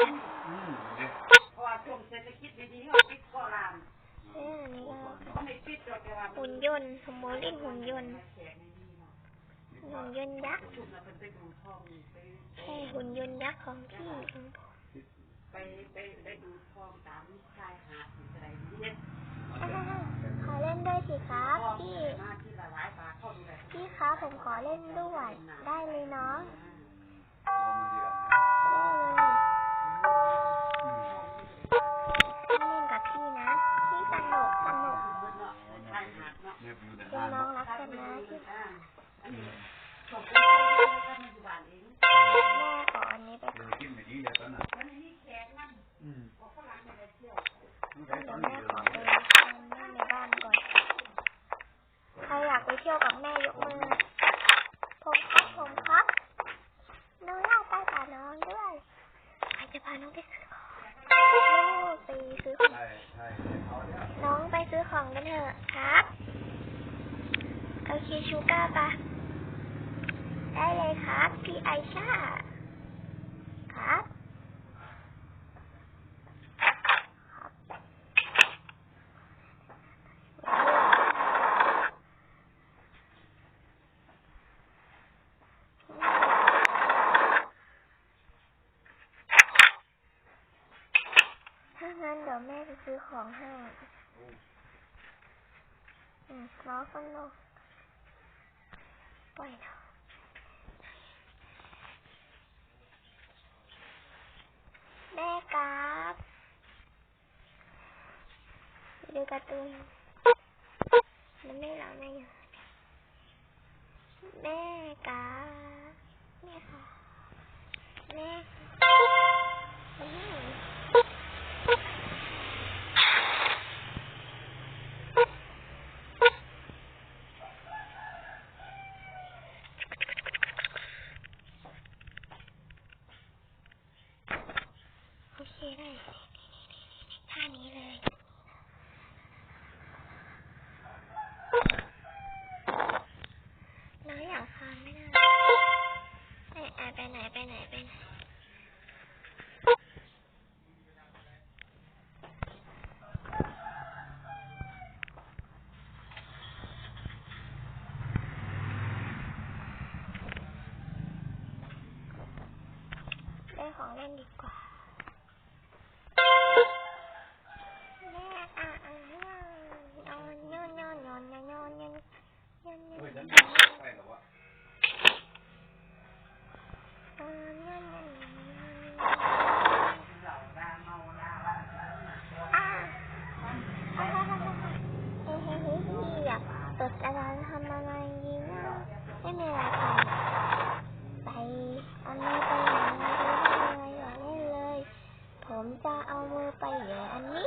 เพรว่เศรษฐกิจดีดีข้อลำหุ่นยนต์สมมติเล่นหุ่นยนต์หุ่นยนต์ยักษ์ใช่หุ่นยนต์ยักษ์ของพี่ไปไปไปดูทองตามชายหาดอะไรนี่ขอเล่นด้วยสิครับพี่พี่คะผมขอเล่นด้วยได้เลยเนาะ แม่ขออันนี้ไปก่นกินแบบ้เนอืมแม่ขอไปในบ้านก่อน ใครอยากไปเที่ยวกับแม่ยกมือผมครับผมครับน้องไปกับน้องด้วยจะพาน้ไปซื้อของโอ้ไปซื้อของน้องไปซื้อของกันเถอะครับ โอเคชูก้าปะได้เลยครับ พี่ไอชาครับถ้างั้นเดี๋ยวแม่จะซื้อของให้อืมรอสักหน่อย Bueno. Back up. Đưa cả tôi. Nó mới làm này nhỉ. Back up. Back up. Back up. 何か ตาเอามือไปแหย่อันนี้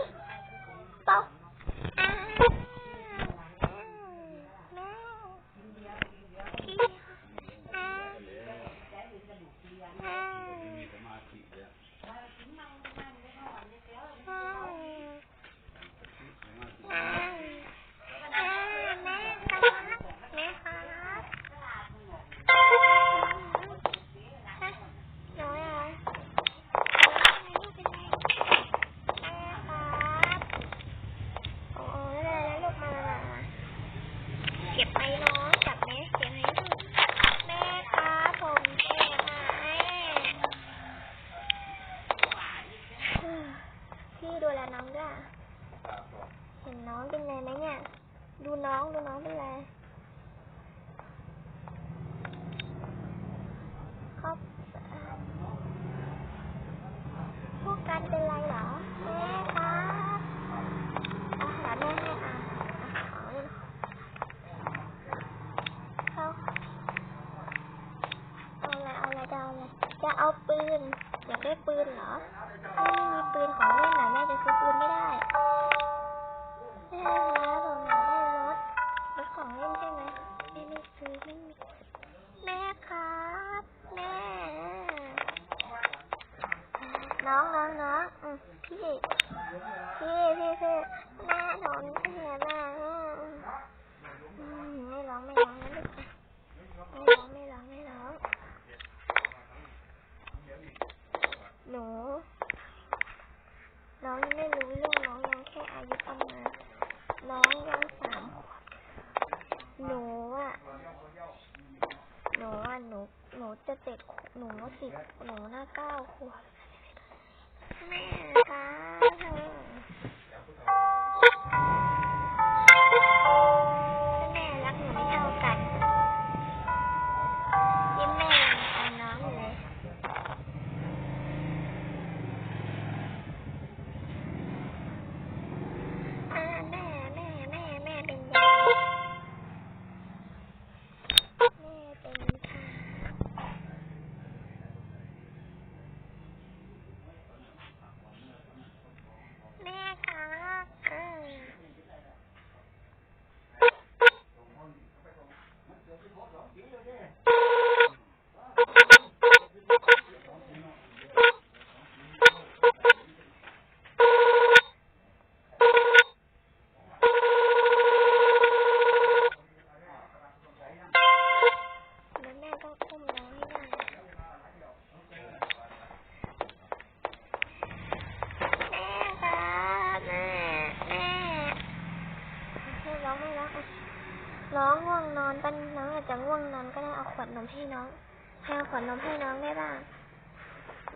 นมให้น้องได้บ้าง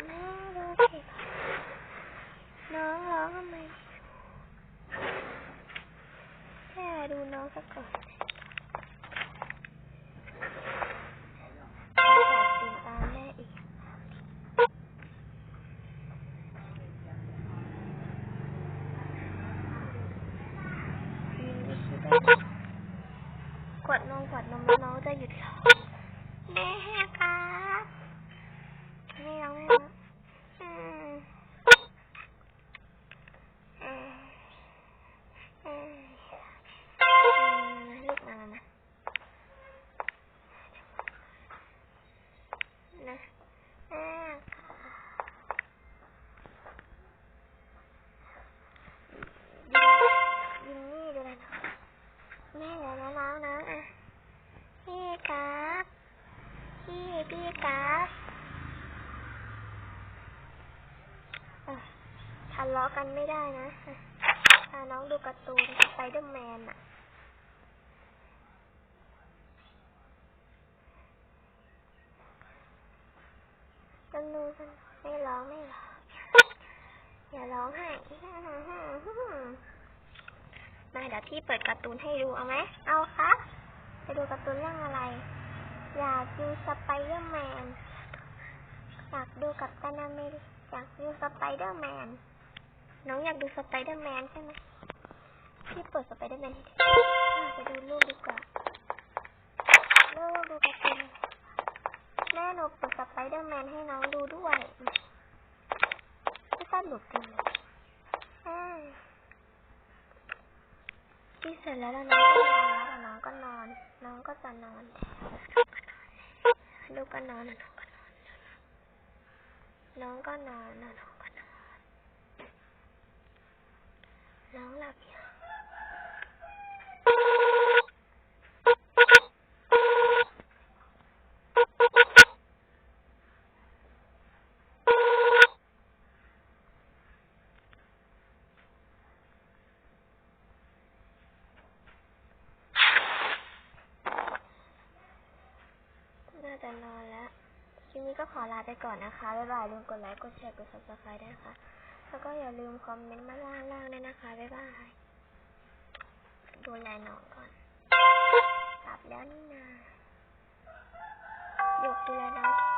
แม่ดูสิน้องร้องทำไมแค่ดูน้องสักก่อนอยากกินตามแม่อีกขวดนมขวดนมแล้วน้องจะหยุดร้องแม่ครับไม่ร้องไม่ร้องอืมอืมอืมลูกมามามานะแม่ยิงนี่ดูเลยนะ แม่เดี๋ยวนะน้องนะอะพี่ครับพี่พี่ครับอะทะ เลาะกันไม่ได้นะพาน้องดูการ์ตูนสไปเดอร์แมนอะกันดูกันไม่ร้องไม่ร้องอย่าร้องไห้มาเดี๋ยวพี่เปิดการ์ตูนให้ดูเอาไหม เอาครับไปดูการ์ตูนเรื่องอะไร อยากดูสไปเดอร์แมน อยากดูกับตันอเมริอยากดูสไปเดอร์แมน น้องอยากดูสไปเดอร์แมนใช่ไหมพี่เปิดสไปเดอร์แมนให้ดูอะไปดูรูปดีกว่าลูกดูการ์ตูนแม่หนูเปิดสไปเดอร์แมนให้น้องดูด้วยพี่สนุกจังเลยอ่าที่เสร็จแล้วแล้วน้องก็นอนแล้วน้องก็นอน น้องก็จะนอนลูกก็นอนน้องก็นอนน้องก็นอนน้องก็ น้องหลับยังน่าจะนอนแล้วคลิปนี้ก็ขอลาไปก่อนนะคะ บ๊ายบายลืมกดไลค์ กดแชร์ กด subscribe ด้วยนะคะ แล้วก็อย่าลืมคอมเมนต์มาล่างๆด้วยนะคะ บ๊ายบาย ดูแลน้องก่อนกลับแล้วนี่นาหยกดูแลน้อง